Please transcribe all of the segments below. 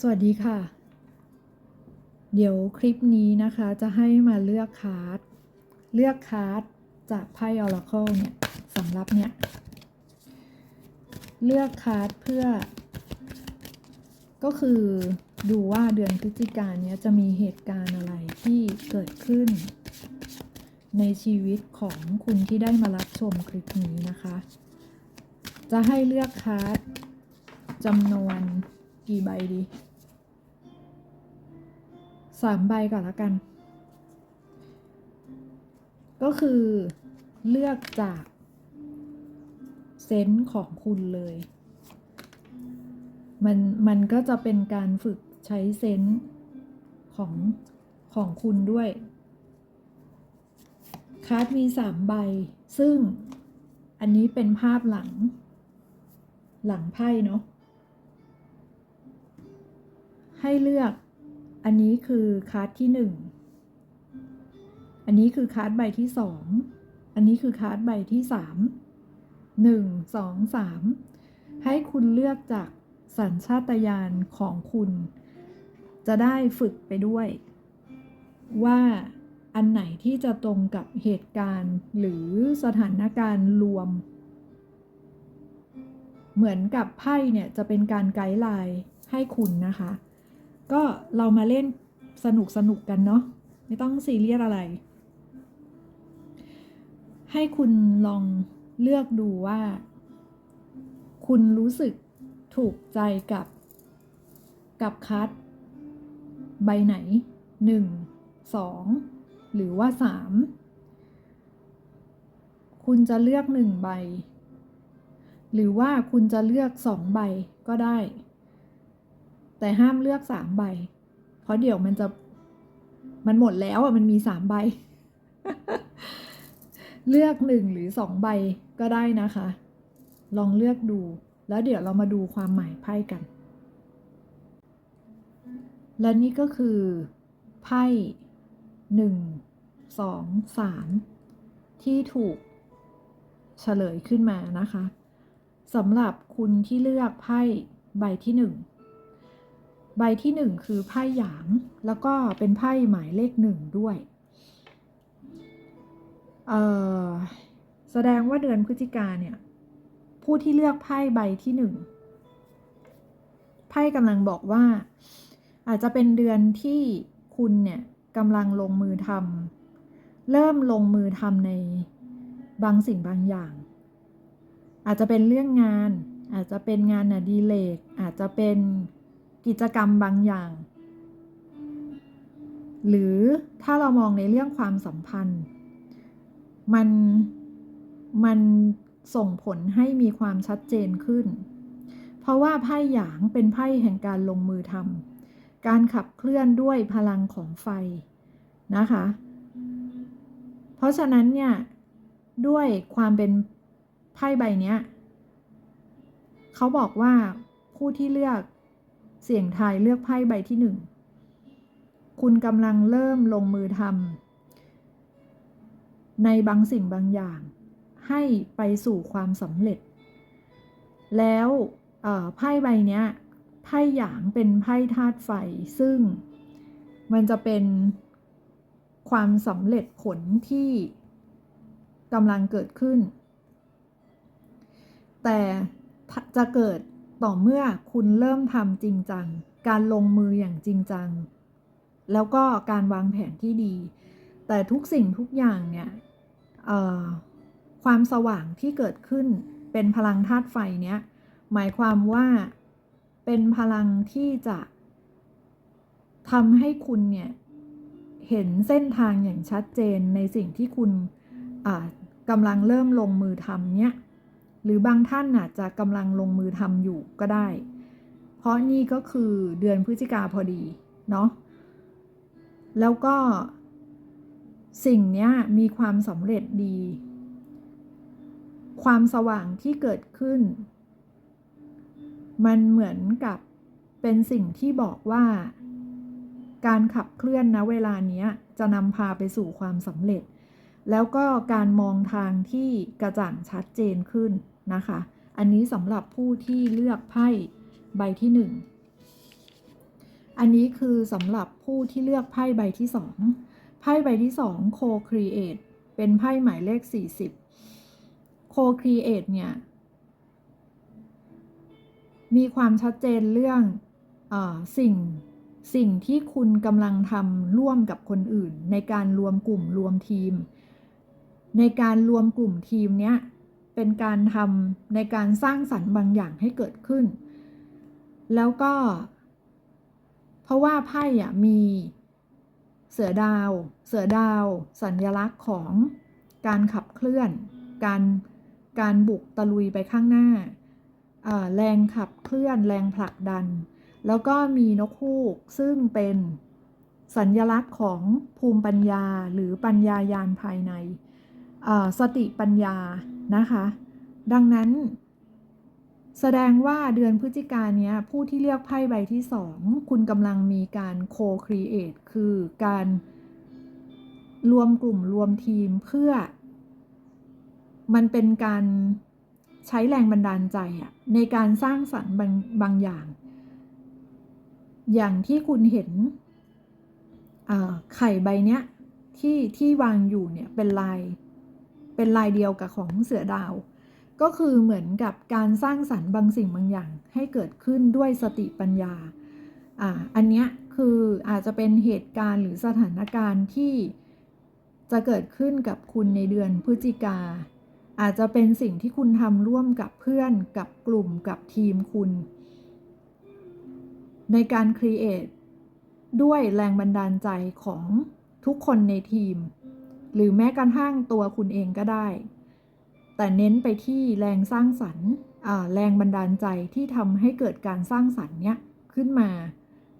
สวัสดีค่ะ เดี๋ยวคลิปนี้นะคะจะให้มาเลือกคาร์ด เลือกคาร์ดจากไพ่ Oracle เนี่ยสำหรับเนี่ย เลือกคาร์ดเพื่อ ก็คือดูว่าเดือนพฤศจิกายนเนี้ยจะมีเหตุการณ์อะไรที่เกิดขึ้น ในชีวิตของคุณที่ได้มารับชมคลิปนี้นะคะ จะให้เลือกคาร์ดจำนวนกี่ใบดี สามใบก่อนละกัน ก็คือเลือกจากเซนส์ของคุณเลย มันมันก็จะเป็นการฝึกใช้เซนส์ของของคุณด้วยคาร์ดมีสามใบ ซึ่งอันนี้เป็นภาพหลัง หลังไพ่เนาะให้เลือก อันนี้คือคาร์ดที่หนึ่ง อันนี้คือคาร์ดใบที่สอง อันนี้คือคาร์ดใบที่สามหนึ่งสองสามให้คุณเลือกจากสัญชาตญาณของคุณ จะได้ฝึกไปด้วย ว่าอันไหนที่จะตรงกับเหตุการณ์หรือสถานการณ์รวม เหมือนกับไพ่เนี่ยจะเป็นการไกด์ไลน์ให้คุณนะคะ ก็เรามาเล่นสนุกสนุกกันเนาะไม่ต้องซีเรียสอะไร ให้คุณลองเลือกดูว่า คุณรู้สึกถูกใจกับกับคัดใบไหนหนึ่งสองหรือว่าสามคุณจะเลือกหนึ่งใบ หรือว่าคุณจะเลือกสองใบก็ได้ แต่ห้ามเลือกสามใบ เพราะเดี๋ยวมันจะมันหมดแล้วอะมันมีสามใบ เลือกหนึ่งหรือสองใบก็ได้นะคะ ลองเลือกดู แล้วเดี๋ยวเรามาดูความหมายไพ่กัน และนี่ก็คือไพ่หนึ่งสองสามที่ถูกเฉลยขึ้นมานะคะสำหรับคุณที่เลือกไพ่ใบที่หนึ่ง ใบที่หนึ่งคือไพ่หยาง แล้วก็เป็นไพ่หมายเลขหนึ่งด้วยเอ่อแสดงว่าเดือนพฤศจิกาเนี่ย ผู้ที่เลือกไพ่ใบที่หนึ่งไพ่กำลังบอกว่า อาจจะเป็นเดือนที่คุณเนี่ยกำลังลงมือทำเริ่มลงมือทำในบางสิ่งบางอย่าง อาจจะเป็นเรื่องงาน อาจจะเป็นงานอดีเลกอาจจะเป็น กิจกรรมบางอย่าง หรือถ้าเรามองในเรื่องความสัมพันธ์ มันมันส่งผลให้มีความชัดเจนขึ้น เพราะว่าไพ่หยางเป็นไพ่แห่งการลงมือทำการขับเคลื่อนด้วยพลังของไฟนะคะ เพราะฉะนั้นเนี่ยด้วยความเป็นไพ่ใบเนี้ยเขาบอกว่าผู้ที่เลือก เสี่ยงทายเลือกไพ่ใบที่หนึ่งคุณกำลังเริ่มลงมือทำในบางสิ่งบางอย่าง ให้ไปสู่ความสำเร็จ แล้วไพ่ใบเนี้ยไพ่หยางเป็นไพ่ธาตุไฟซึ่งมันจะเป็นความสำเร็จผลที่กำลังเกิดขึ้น แต่จะเกิด ต่อเมื่อคุณเริ่มทำจริงจัง การลงมืออย่างจริงจัง แล้วก็การวางแผนที่ดี แต่ทุกสิ่งทุกอย่างเนี่ยความสว่างที่เกิดขึ้นเป็นพลังธาตุไฟเนี้ยหมายความว่าเป็นพลังที่จะทำให้คุณเนี่ยเห็นเส้นทางอย่างชัดเจนในสิ่งที่คุณกำลังเริ่มลงมือทำเนี่ย หรือบางท่านอาจจะกำลังลงมือทำอยู่ก็ได้ เพราะนี่ก็คือเดือนพฤศจิกาพอดีเนาะแล้วก็สิ่งนี้มีความสำเร็จดี ความสว่างที่เกิดขึ้น มันเหมือนกับเป็นสิ่งที่บอกว่า การขับเคลื่อนนะเวลานี้จะนำพาไปสู่ความสำเร็จ แล้วก็การมองทางที่กระจ่างชัดเจนขึ้นนะคะ อันนี้สำหรับผู้ที่เลือกไพ่ใบที่หนึ่งอันนี้คือสำหรับผู้ที่เลือกไพ่ใบที่สองไพ่ใบที่สอง co-create เป็นไพ่หมายเลข 40 co-create เนี่ย มีความชัดเจนเรื่องอสิ่งสิ่งที่คุณกำลังทำร่วมกับคนอื่น ในการรวมกลุ่มรวมทีม ในการรวมกลุ่มทีมเนี้ยเป็นการทำในการสร้างสรรค์บางอย่างให้เกิดขึ้น แล้วก็ เพราะว่าไพ่อะมีเสือดาว เสือดาว สัญลักษณ์ของการขับเคลื่อน การการบุกตะลุยไปข้างหน้า แรงขับเคลื่อน แรงผลักดัน แล้วก็มีนกฮูกซึ่งเป็นสัญลักษณ์ของภูมิปัญญาหรือปัญญายาณภายใน สติปัญญานะคะ ดังนั้น แสดงว่าเดือนพฤศจิกายนเนี้ยผู้ที่เลือกไพ่ใบที่สองคุณกำลังมีการ co-create คือการรวมกลุ่มรวมทีมเพื่อ มันเป็นการใช้แรงบันดาลใจอะในการสร้างสรรค์บางบางอย่าง อย่างที่คุณเห็นไข่ใบเนี้ยที่ที่วางอยู่เนี่ยเป็นลาย เป็นลายเดียวกับของเสือดาว ก็คือเหมือนกับการสร้างสรรค์บางสิ่งบางอย่าง ให้เกิดขึ้นด้วยสติปัญญาอ่าอันเนี้ยคืออาจจะเป็นเหตุการณ์หรือสถานการณ์ที่จะเกิดขึ้นกับคุณในเดือนพฤศจิกา อาจจะเป็นสิ่งที่คุณทำร่วมกับเพื่อนกับกลุ่มกับทีมคุณ ในการครีเอทด้วยแรงบันดาลใจของทุกคนในทีม หรือแม้กระทั่งตัวคุณเองก็ได้ แต่เน้นไปที่แรงสร้างสรรค์แรงบันดาลใจที่ทำให้เกิดการสร้างสรรค์เนี้ยขึ้นมา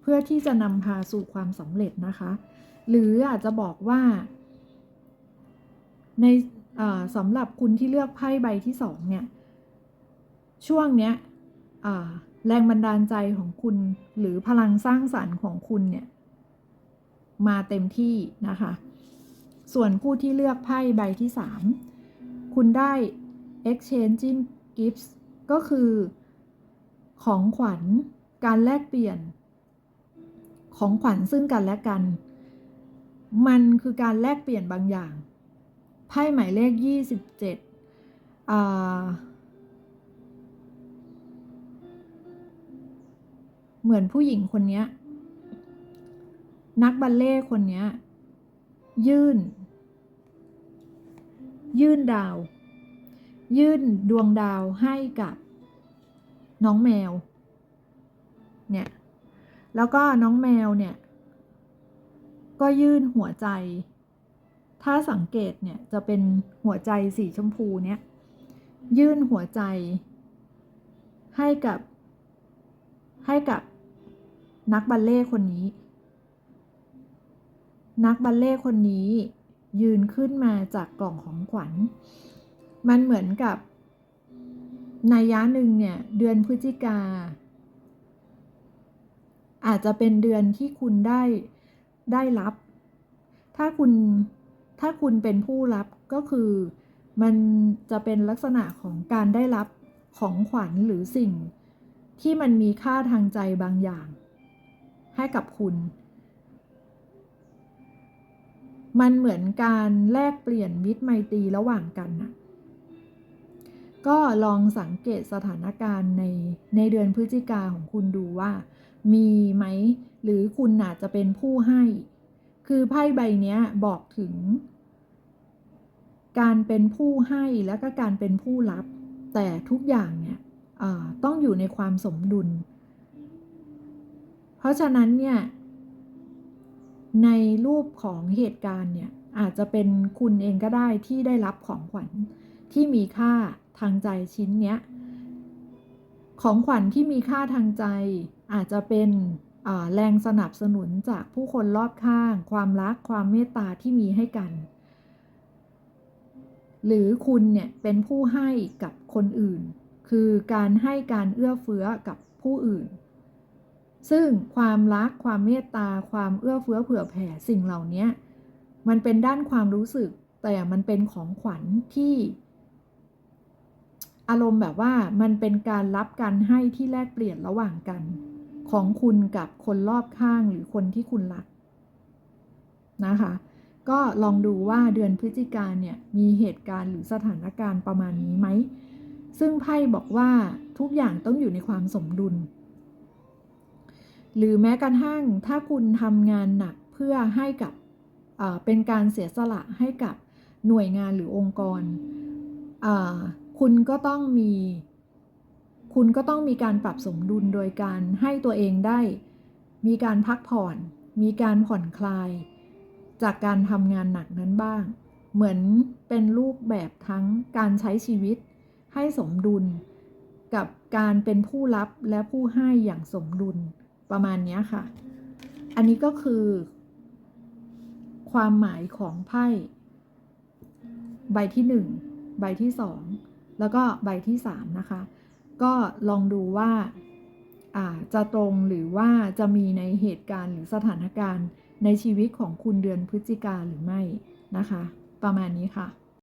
เพื่อที่จะนำพาสู่ความสำเร็จนะคะ หรืออาจจะบอกว่า ในสำหรับคุณที่เลือกไพ่ใบที่สองเนี่ยช่วงเนี้ยแรงบันดาลใจของคุณหรือพลังสร้างสรรค์ของคุณเนี่ยมาเต็มที่นะคะ ส่วนผู้ที่เลือกไพ่ใบที่สามคุณได้ exchanging gifts ก็คือของขวัญการแลกเปลี่ยน ของขวัญซึ่งกันและกัน มันคือการแลกเปลี่ยนบางอย่างไพ่หมายเลข 27อ่าเหมือนผู้หญิงคนนี้นักบัลเล่คนนี้ยื่น ยื่นดาว ยื่นดวงดาวให้กับน้องแมว เนี่ย แล้วก็น้องแมวเนี่ย ก็ยื่นหัวใจ ถ้าสังเกตเนี่ยจะเป็นหัวใจสีชมพูเนี่ย ยื่นหัวใจ ให้กับ ให้กับนักบัลเล่คนนี้ นักบัลเล่คนนี้ ยืนขึ้นมาจากกล่องของขวัญ มันเหมือนกับในยะหนึ่งเนี่ยเดือนพฤศจิกา อาจจะเป็นเดือนที่คุณได้ได้รับ ถ้าคุณถ้าคุณเป็นผู้รับก็คือมันจะเป็นลักษณะของการได้รับของขวัญหรือสิ่งที่มันมีค่าทางใจบางอย่าง ให้กับคุณ มันเหมือนการแลกเปลี่ยนมิตรไมตรีระหว่างกันน่ะก็ลองสังเกตสถานการณ์ในในเดือนพฤศจิกาของคุณดูว่า มีไหมหรือคุณอาจจะเป็นผู้ให้ คือไพ่ใบนี้บอกถึง การเป็นผู้ให้และก็การเป็นผู้รับ แต่ทุกอย่างเนี่ยต้องอยู่ในความสมดุล เพราะฉะนั้นเนี่ย ในรูปของเหตุการณ์เนี่ยอาจจะเป็นคุณเองก็ได้ที่ได้รับของขวัญที่มีค่าทางใจชิ้นเนี้ยของขวัญที่มีค่าทางใจ อาจจะเป็นแรงสนับสนุนจากผู้คนรอบข้าง ความรักความเมตตาที่มีให้กัน หรือคุณเนี่ยเป็นผู้ให้กับคนอื่น คือการให้การเอื้อเฟื้อกับผู้อื่น ซึ่งความรักความเมตตา ความเอื้อเฟื้อเผื่อแผ่สิ่งเหล่านี้มันเป็นด้านความรู้สึก แต่มันเป็นของขวัญที่ อารมณ์แบบว่ามันเป็นการรับการให้ที่แลกเปลี่ยนระหว่างกัน ของคุณกับคนรอบข้างหรือคนที่คุณรักนะคะ ก็ลองดูว่าเดือนพฤศจิกาเนี่ยมีเหตุการณ์หรือสถานการณ์ประมาณนี้ไหม ซึ่งไพ่บอกว่าทุกอย่างต้องอยู่ในความสมดุล หรือแม้กระทั่งถ้าคุณทำงานหนักเพื่อให้กับเป็นการเสียสละให้กับหน่วยงานหรือองค์กร คุณก็ต้องมี คุณก็ต้องมีการปรับสมดุลโดยการให้ตัวเองได้ มีการพักผ่อน มีการผ่อนคลาย จากการทำงานหนักนั้นบ้าง เหมือนเป็นรูปแบบทั้งการใช้ชีวิต ให้สมดุล กับการเป็นผู้รับและผู้ให้อย่างสมดุล ประมาณนี้ค่ะ อันนี้ก็คือ ความหมายของไพ่ ใบที่หนึ่งใบที่สองแล้วก็ใบที่สามนะคะ ก็ลองดูว่าอ่าจะตรงหรือว่าจะมีในเหตุการณ์หรือสถานการณ์ในชีวิตของคุณเดือนพฤศจิกาหรือไม่นะคะ ประมาณนี้ค่ะ